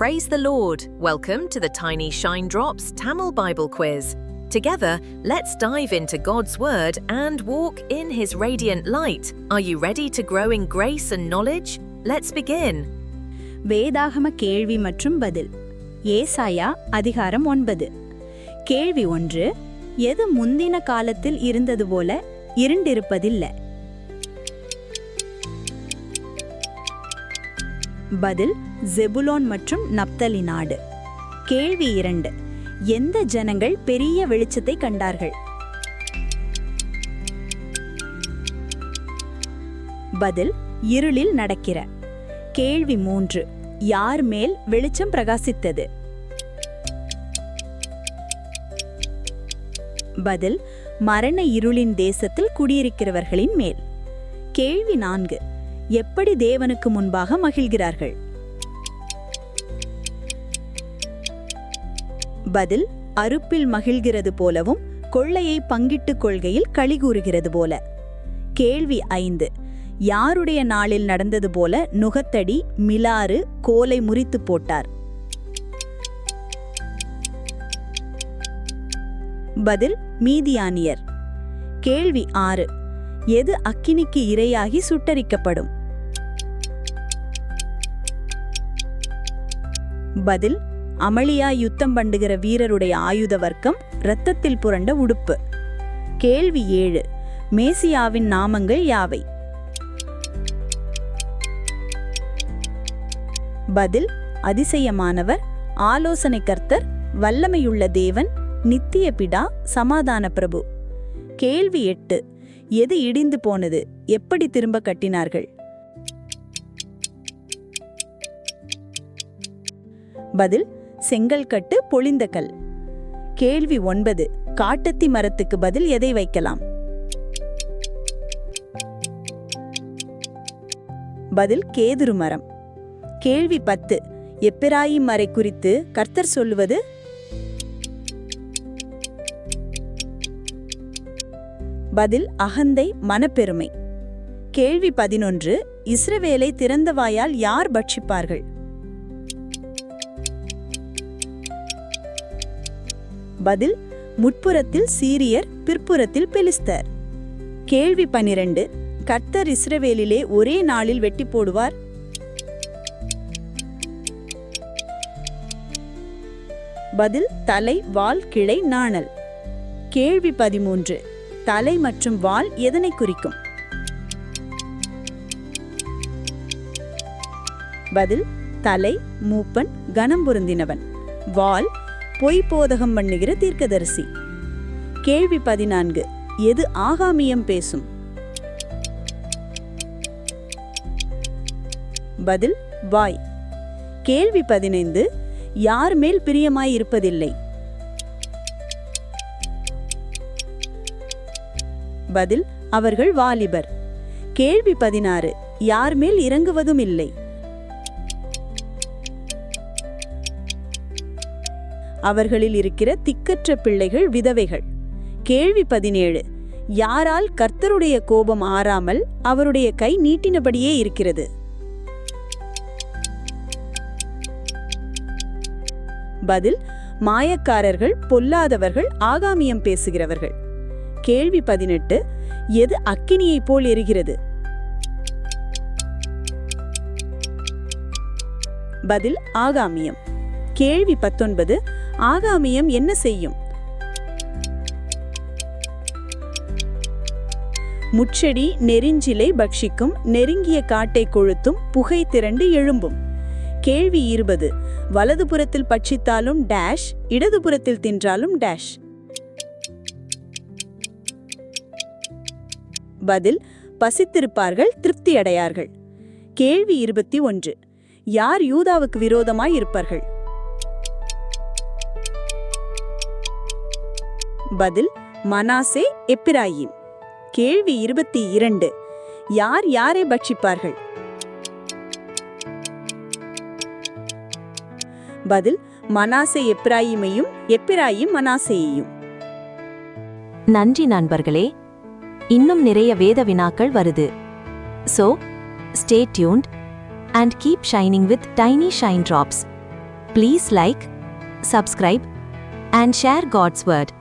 Praise the Lord. Welcome to the Tiny Shine Drops Tamil Bible Quiz. Together, let's dive into God's Word and walk in His radiant light. Are you ready to grow in grace and knowledge? Let's begin. வேதாகம கேள்வி மற்றும் பதில் ஏசாயா அதிகாரம் ஒன்பது கேள்வி ஒன்று எது முந்தின காலத்தில் இருந்தது போல இருண்டிருப்பதில்ல பதில் ஜெபுலோன் மற்றும் நப்தலி நாடு. கேள்வி இரண்டு. எந்த ஜனங்கள் பெரிய வெளிச்சத்தை கண்டார்கள்? பதில் இருளில் நடக்கிற. கேள்வி மூன்று. யார் மேல் வெளிச்சம் பிரகாசித்தது? பதில் மரண இருளின் தேசத்தில் குடியிருக்கிறவர்களின் மேல். கேள்வி நான்கு. எப்படி தேவனுக்கு முன்பாக மகிழ்கிறார்கள்? பதில் அறுப்பில் மகிழ்கிறது போலவும் கொள்ளையை பங்கிட்டுக் கொள்கையில் களிகூறுகிறது போல. கேள்வி ஐந்து யாருடைய நாளில் நடந்தது போல நுகத்தடி மிலாறு கோலை முறித்து போட்டார்? பதில் மீதியானியர். கேள்வி ஆறு எது அக்கினிக்கு இரையாகி சுட்டரிக்கப்படும்? பதில் அமளியா யுத்தம் பண்ணுகிற வீரருடைய ஆயுத வர்க்கம் இரத்தத்தில் புரண்ட உடுப்பு. கேள்வி ஏழு மேசியாவின் நாமங்கள் யாவை? பதில் அதிசயமானவர் ஆலோசனை கர்த்தர் வல்லமையுள்ள தேவன் நித்திய பிடா சமாதான பிரபு. கேள்வி எட்டு எது இடிந்து போனது? எப்படி திரும்ப கட்டினார்கள்? பதில் செங்கல் கட்டு பொழிந்த கல். கேள்வி ஒன்பது காட்டத்தி மரத்துக்கு பதில் எதை வைக்கலாம்? பதில் கேதுரு மரம். கேள்வி பத்து எப்பிராயிம் மறை குறித்து கர்த்தர் சொல்லுவது? பதில் அகந்தை மனப்பெருமை. கேள்வி பதினொன்று இஸ்ரவேலை திறந்த வாயால் யார் பட்சிப்பார்கள்? பதில் முட்புறத்தில் சீரியர் பிற்புறத்தில் பெலிஸ்தர். கேள்வி பனிரெண்டு கர்த்தர் இஸ்ரவேலிலே ஒரே நாளில் வெட்டி போடுவார்? பதில் தலை வால் கிளை நாணல். கேள்வி பதிமூன்று தலை மற்றும் வால் எதனை குறிக்கும்? பதில் தலை மூப்பன் கனம் பொருந்தினவன். வால் பொய் போதகம் பண்ணுகிற தீர்க்கதரிசி. கேள்வி பதினான்கு. எது ஆகாமியம் பேசும்? பதில் வாய். கேள்வி பதினைந்து. யார் மேல் பிரியமாய் இருப்பதில்லை? பதில் அவர்கள் வாலிபர். கேள்வி பதினாறு. யார் மேல் இறங்குவதும் இல்லை? அவர்களில் இருக்கிற திக்கற்ற பிள்ளைகள் விதவைகள். கேள்வி பதினேழு. யாரால் கர்த்தருடைய கோபம் ஆறாமல் அவருடைய கை நீட்டினபடியே இருக்கிறது? பதில் மாயக்காரர்கள் பொல்லாதவர்கள் ஆகாமியம் பேசுகிறவர்கள். கேள்வி பதினெட்டு. எது அக்கினியைப் போல் எரிகிறது? பதில் ஆகாமியம். கேள்வி பத்தொன்பது. ஆகாமியம் என்ன செய்யும்? முச்செடி நெருஞ்சிலை பக்ஷிக்கும் நெருங்கிய காட்டை கொழுத்தும் புகை திரண்டு எழும்பும். கேள்வி இருபது. வலதுபுறத்தில் பட்சித்தாலும் டேஷ் இடதுபுறத்தில் தின்றாலும் டேஷ். பதில். பசித்திருப்பார்கள் திருப்தி அடையார்கள். கேள்வி இருபத்தி ஒன்று. யார் யூதாவுக்கு விரோதமாய் இருப்பார்கள்? பதில் மனாசே எப்பிராயிம். கேள்வி இருபத்தி இரண்டு. யார் யாரை பட்சிப்பார்கள்? பதில் மனாசே எப்ராயிமையும் எப்பிராயிம் மனாசேயையும். நன்றி நண்பர்களே. இன்னும் நிறைய வேத வினாக்கள் வருது. So stay tuned and keep shining with tiny shine drops please like subscribe and share God's word